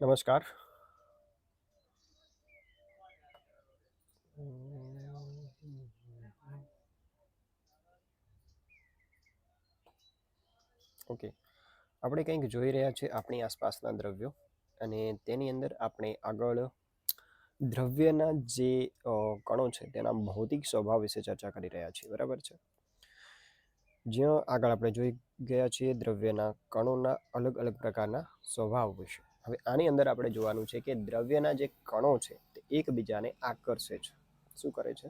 નમસ્કાર. ઓકે આપણે કંઈક જોઈ રહ્યા છે આપણી આસપાસના દ્રવ્યો અને તેની અંદર આપણે આગળ દ્રવ્યના જે કણો છે તેના ભૌતિક સ્વભાવ વિશે ચર્ચા કરી રહ્યા છીએ. બરાબર છે? જ્યાં આગળ આપણે જોઈ ગયા છીએ દ્રવ્યના કણોના અલગ અલગ પ્રકારના સ્વભાવ વિશે. હવે આની અંદર આપણે જોવાનું છે કે દ્રવ્યના જે કણો છે તે એકબીજાને આકર્ષે છે. શું કરે છે?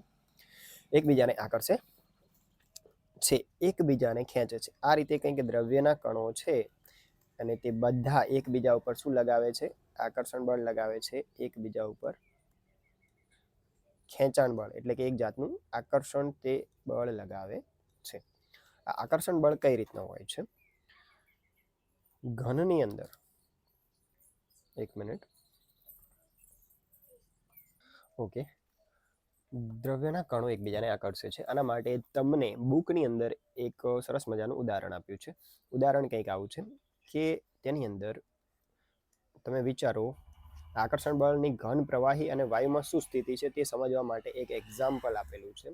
એકબીજાને આકર્ષે છે. એકબીજાને ખેંચે છે. આ રીતે કંઈક દ્રવ્યના કણો છે અને તે બધા એકબીજા ઉપર શું લગાવે છે? આકર્ષણ બળ લગાવે છે. એકબીજા ઉપર ખેંચાણ બળ, એટલે કે એક જાતનું આકર્ષણ તે બળ લગાવે છે. આ આકર્ષણ બળ કઈ રીતના હોય છે? ઘનની અંદર એક મિનિટ ઓકે દ્રવ્યના કણો એકબીજાને આકર્ષે છે આના માટે તમને બુકની અંદર એક સરસ મજાનું ઉદાહરણ આપ્યું છે ઉદાહરણ કંઈક આવું છે કે તેની અંદર તમે વિચારો આકર્ષણ બળની ઘન પ્રવાહી અને વાયુમાં શું સ્થિતિ છે તે સમજવા માટે એક એક્ઝામ્પલ આપેલું છે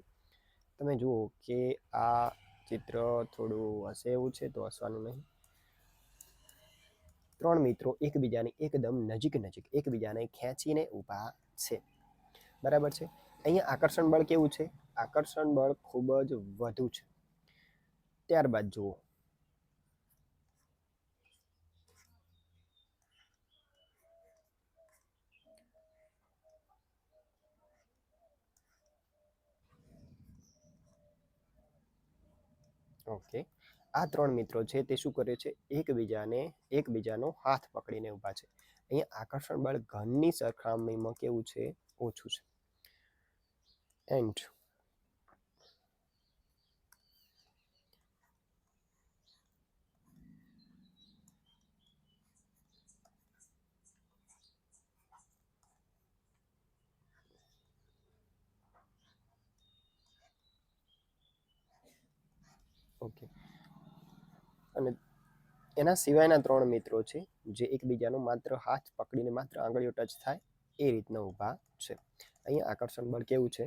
તમે જુઓ કે આ ચિત્ર થોડું હશે એવું છે તો હસવાનું નહીં ત્રણ મિત્રો એકબીજાની એકદમ નજીક નજીક એકબીજાને ખેંચીને ઊભા છે. બરાબર છે? અહીંયા આકર્ષણ બળ કેવું છે? આકર્ષણ બળ ખૂબ જ વધુ છે. ત્યારબાદ જુઓ. ઓકે. આ ત્રણ મિત્રો છે તે શું કરે છે? એકબીજાને એકબીજાનો હાથ પકડીને ઊભા છે. અહીંયા આકર્ષણ બળ ઘનની સરખામણીમાં કેવું છે? ઓછું છે. And okay. અને એના સિવાયના ત્રણ મિત્રો છે, જે એકબીજાનો માત્ર હાથ પકડીને માત્ર આંગળીઓ ટચ થાય, એ રીતના ઊભા છે. અહીંયા આકર્ષણ બળ કેવું છે?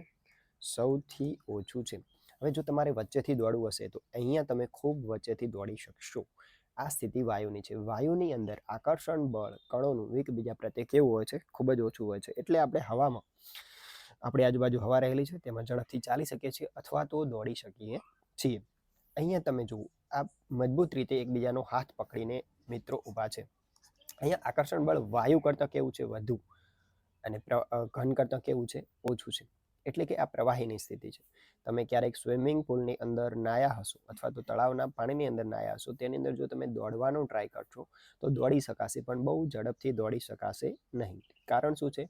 સૌથી ઓછું છે. હવે જો તમારે વચ્ચેથી દોડવું હશે, તો અહીંયા તમે ખૂબ વચ્ચેથી દોડી શકશો. આ સ્થિતિ વાયુની છે. વાયુની અંદર આકર્ષણ બળ કણોનું એકબીજા પ્રત્યે કેવું હોય છે? ખૂબ જ ઓછું હોય છે. એટલે આપણે હવામાં, આપણી આજુબાજુ હવા રહેલી છે, તેમાં ઝડપથી ચાલી શકીએ છીએ અથવા તો દોડી શકીએ છીએ. અહીંયા તમે જુઓ આ મજબૂત રીતે એકબીજાનો હાથ પકડીને મિત્રો ઊભા છે. અહીંયા આકર્ષણ બળ વાયુ કરતાં કેવું છે? વધુ. અને ઘન કરતાં કેવું છે? ઓછું છે. એટલે કે આ પ્રવાહીની સ્થિતિ છે. તમે ક્યારેક સ્વિમિંગ પુલની અંદર નાયા હશો અથવા તો તળાવના પાણીની અંદર નાયા હશો, તેની અંદર જો તમે દોડવાનો ટ્રાય કરશો, તો દોડી શકાશે, પણ બહુ ઝડપથી દોડી શકાશે નહીં. કારણ શું છે?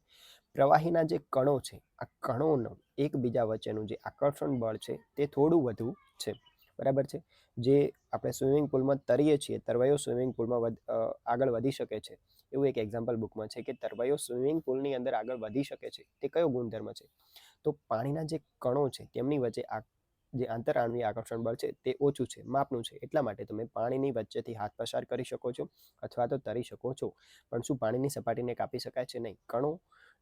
પ્રવાહીના જે કણો છે, આ કણોનું એકબીજા વચ્ચેનું જે આકર્ષણ બળ છે, તે થોડું વધુ છે. બરાબર છે? જે આપણે સ્વિમિંગ પુલમાં તરીએ છીએ, તરવૈયો સ્વિમિંગ પુલમાં આગળ વધી શકે છે. એવું એક એક્ઝામ્પલ બુકમાં છે કે તરવૈયો સ્વિમિંગ પુલની અંદર આગળ વધી શકે છે. તે કયો ગુણધર્મ છે? તો પાણીના જે કણો છે, તેમની વચ્ચે આ જે આંતરઆણવીય આકર્ષણ બળ છે, તે ઓછું છે, માપનું છે. એટલા માટે તમે પાણીની વચ્ચેથી હાથ પસાર કરી શકો છો અથવા તો તરી શકો છો. પણ શું પાણીની સપાટીને કાપી શકાય છે? નહીં.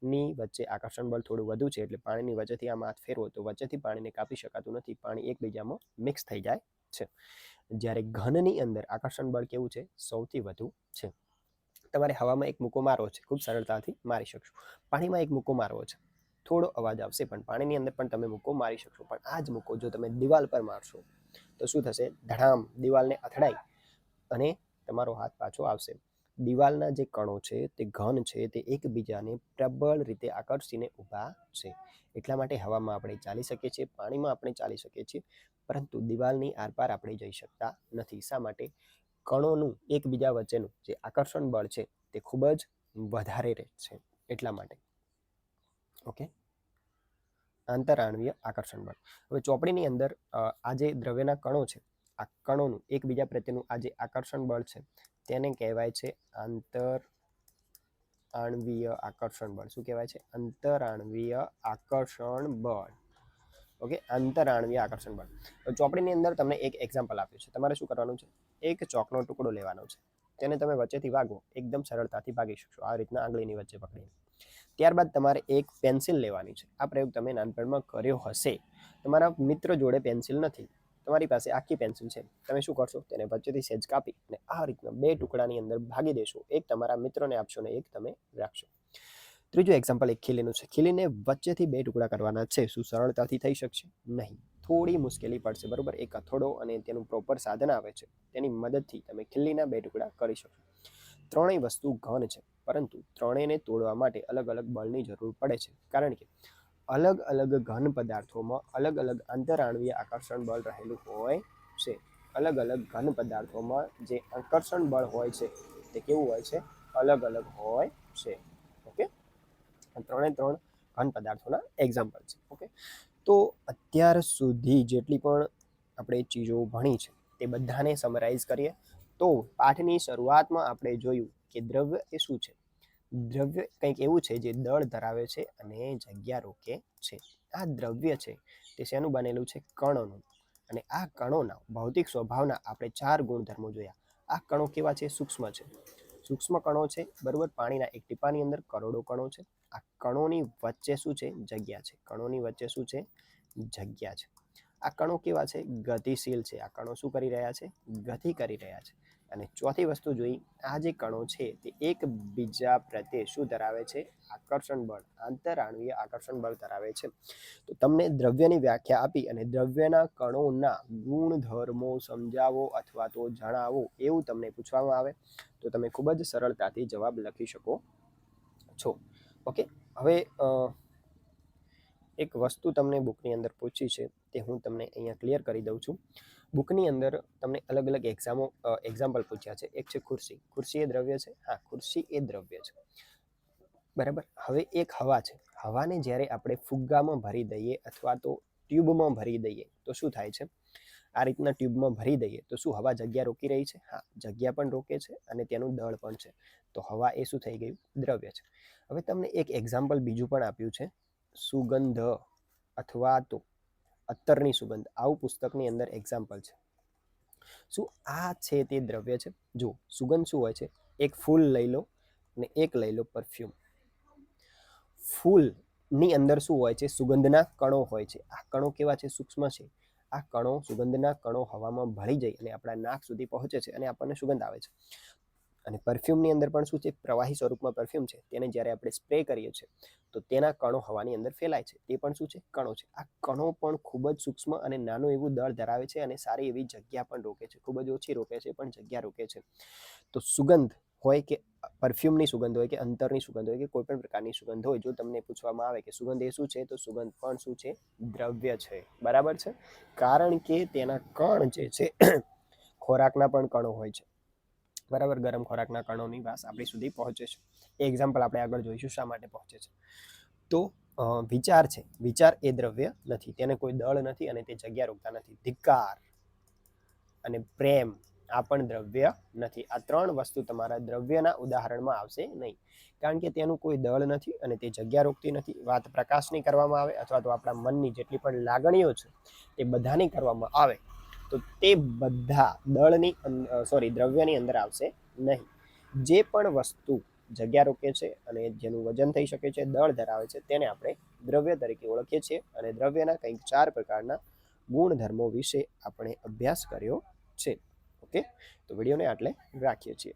કણોની વચ્ચે આકર્ષણ બળ થોડું વધુ છે એટલે પાણીની વચ્ચેથી આમ હાથ ફેરવો તો વચ્ચેથી પાણીને કાપી શકાતું નથી. પાણી એકબીજામાં મિક્સ થઈ જાય છે. જ્યારે ઘનની અંદર આકર્ષણ બળ કેવું છે? સૌથી વધુ છે. તમારે હવામાં એક મૂકો મારવો છે. ખૂબ સરળતાથી મારી શકશો. પાણીમાં એક મૂકો મારવો છે. થોડો અવાજ આવશે પણ પાણીની અંદર પણ તમે મૂકો મારી શકશો. પણ આ જ મૂકો જો તમે દિવાલ પર મારશો, તો શું થશે? ધડામ, દિવાલને અથડાઈ અને તમારો હાથ પાછો આવશે. દિવાલના જે કણો છે, તે ઘન છે, તે એકબીજાને પ્રબળ રીતે આકર્ષીને ઊભા છે. એટલા માટે હવામાં આપણે ચાલી શકીએ છીએ, પાણીમાં આપણે ચાલી શકીએ છીએ, પરંતુ દિવાલની આરપાર આપણે જઈ શકતા નથી. શા માટે? કણોનું એકબીજા વચ્ચેનું જે આકર્ષણ બળ છે, તે ખૂબ જ વધારે રહે છે. એટલા માટે. ઓકે? આંતરઆણવીય આકર્ષણ બળ. હવે ચોપડીની અંદર આ જે દ્રવ્યના કણો છે, આ કણોનું એકબીજા પ્રત્યેનું આ જે આકર્ષણ બળ છે તેને કહેવાય છે આંતર આણવીય આકર્ષણ બળ. શું કહેવાય છે? આંતરાણવીય આકર્ષણ બળ. ઓકે? આંતરાણવીય આકર્ષણ બળ. ચોપડીની અંદર તમને એક એક્ઝામ્પલ આપ્યું છે. તમારે શું કરવાનું છે? એક ચોકનો ટુકડો લેવાનો છે. તેને તમે વચ્ચેથી વાગો. એકદમ સરળતાથી ભાગી શકશો. આ રીતના આંગળીની વચ્ચે પકડીને. ત્યારબાદ તમારે એક પેન્સિલ લેવાની છે. આ પ્રયોગ તમે નાનપણમાં કર્યો હશે. તમારા મિત્ર જોડે પેન્સિલ નથી. તમારી પાસે આખી પેન્સિલ છે. તમે શું કરશો? તેને વચ્ચેથી સેજ કાપી અને આ રીતના બે ટુકડાની અંદર ભાગી દેશો. એક તમારા મિત્રોને આપશો ને એક તમે રાખશો. ત્રીજું એક્ઝામ્પલ એક ખીલીનું છે. ખીલીને વચ્ચેથી બે ટુકડા કરવાના છે. શું સરળતાથી થઈ શકશે? નહીં. થોડી મુશ્કેલી પડશે, બરોબર? એક હથોડો અને તેનું પ્રોપર સાધન આવે છે. તેની મદદથી તમે ખીલીના બે ટુકડા કરી શકો. ત્રણેય વસ્તુ ઘન છે, પરંતુ ત્રણેયને તોડવા માટે અલગ અલગ બળની જરૂર પડે છે. કારણ કે અલગ અલગ ઘન પદાર્થોમાં અલગ અલગ આંતરાણવીય આકર્ષણ બળ રહેલું હોય છે. અલગ અલગ ઘન પદાર્થોમાં જે આકર્ષણ બળ હોય છે, તે કેવું હોય છે? અલગ અલગ હોય છે. ઓકે? ત્રણે ત્રણ ઘન પદાર્થોના એક્ઝામ્પલ છે. ઓકે? તો અત્યાર સુધી જેટલી પણ આપણે ચીજો ભણી છે, તે બધાને સમરાઇઝ કરીએ. તો પાઠની શરૂઆતમાં આપણે જોયું કે દ્રવ્ય એ શું છે? દ્રવ્ય કંઈક એવું છે જે દળ ધરાવે છે અને જગ્યા રોકે છે. આ દ્રવ્ય છે તે શેનું બનેલું છે? કણોનું. અને આ કણોના ભૌતિક સ્વભાવના આપણે ચાર ગુણધર્મો જોયા. આ કણો કેવા છે? સૂક્ષ્મ છે. સૂક્ષ્મ કણો છે, બરાબર? પાણીના એક ટીપાની અંદર કરોડો કણો છે. આ કણોની વચ્ચે શું છે? જગ્યા છે. કણોની વચ્ચે શું છે? જગ્યા છે. આ કણો કેવા છે? ગતિશીલ છે. આ કણો શું કરી રહ્યા છે? ગતિ કરી રહ્યા છે. અને ચોથી વસ્તુ જોઈ, આ જે કણો છે તે એકબીજા પ્રત્યે શું ધરાવે છે? આકર્ષણ બળ આંતરાણવીય આકર્ષણ બળ ધરાવે છે. તો તમને દ્રવ્યની વ્યાખ્યા આપી અને દ્રવ્યના કણોના ગુણધર્મો સમજાવો અથવા તો જણાવો એવું તમને પૂછવામાં આવે, તો તમે ખૂબ જ સરળતાથી જવાબ લખી શકો છો. ઓકે, હવે એક વસ્તુ તમને બુકની અંદર પૂછી છે તે હું તમને અહીંયા ક્લિયર કરી દઉં છું. બુકની અંદર તમને અલગ અલગ એક્ઝામો એક્ઝામ્પલ પૂછ્યા છે. એક છે ખુરશી. ખુરશી એ દ્રવ્ય છે? હા, ખુરશી એ દ્રવ્ય છે. બરાબર? હવે એક હવા છે. હવાને જ્યારે આપણે ફુગ્ગામાં ભરી દઈએ અથવા તો ટ્યુબમાં ભરી દઈએ, તો શું થાય છે? આ રીતના ટ્યુબમાં ભરી દઈએ, તો શું હવા જગ્યા રોકી રહી છે? હા, જગ્યા પણ રોકે છે અને તેનું દળ પણ છે. તો હવા એ શું થઈ ગયું? દ્રવ્ય છે. હવે તમને એક એક્ઝામ્પલ બીજું પણ આપ્યું છે. સુગંધ અથવા તો અત્તરની સુગંધ. આવું પુસ્તકની અંદર એક્ઝામ્પલ છે. શું આ છે તે દ્રવ્ય છે? જો સુગંધ શું હોય છે? એક ફૂલ લઈ લો ને એક લઈ લો પરફ્યુમ ફૂલની અંદર શું હોય છે? સુગંધના કણો હોય છે. આ કણો કેવા છે? સૂક્ષ્મ છે. આ કણો સુગંધના કણો હવામાં ભળી જાય અને આપણા નાક સુધી પહોંચે છે અને આપણને સુગંધ આવે છે. અને પરફ્યુમની અંદર પણ શું છે, પ્રવાહી સ્વરૂપમાં પરફ્યુમ છે, તેને જ્યારે આપણે સ્પ્રે કરીએ છીએ, તો તેના કણો હવાની અંદર ફેલાય છે. તે પણ શું છે, કણો છે. આ કણો પણ ખૂબ જ સૂક્ષ્મ અને નાનું એવું દળ ધરાવે છે અને સારી એવી જગ્યા પણ રોકે છે. ખૂબ જ ઓછી રોકે છે, પણ જગ્યા રોકે છે. તો સુગંધ હોય કે પરફ્યુમની સુગંધ હોય કે અંતરની સુગંધ હોય કે કોઈ પણ પ્રકારની સુગંધ હોય, જો તમને પૂછવામાં આવે કે સુગંધ એ શું છે, તો સુગંધ પણ શું છે, દ્રવ્ય છે. બરાબર છે? કારણ કે તેના કણ જે છે, ખોરાકના પણ કણો હોય છે. બરાબર ગરમ ખોરાકના કણોની વાસ આપણી સુધી પહોંચે છે. એ એક્ઝામ્પલ આપણે આગળ જોઈશું શા માટે પહોંચે છે. તો વિચાર છે. વિચાર એ દ્રવ્ય નથી. તેને કોઈ દળ નથી અને તે જગ્યા રોકતા નથી. ધિક્કાર અને પ્રેમ આ પણ દ્રવ્ય નથી. આ ત્રણ વસ્તુ તમારા દ્રવ્યના ઉદાહરણમાં આવશે નહીં. કારણ કે તેનું કોઈ દળ નથી અને તે જગ્યા રોકતી નથી. વાત પ્રકાશની કરવામાં આવે અથવા તો આપણા મનની જેટલી પણ લાગણીઓ છે, તે બધાની કરવામાં આવે. તો તે બધા દળની સોરી દ્રવ્યની અંદર આવશે નહીં. જે પણ વસ્તુ જગ્યા રોકે છે અને જેનું વજન થઈ શકે છે, દળ ધરાવે છે, તેને આપણે દ્રવ્ય તરીકે ઓળખીએ છીએ અને દ્રવ્યના કંઈક ચાર પ્રકારના ગુણધર્મો વિશે આપણે અભ્યાસ કર્યો છે. ઓકે? તો વિડીયોને આટલે રાખીએ છીએ.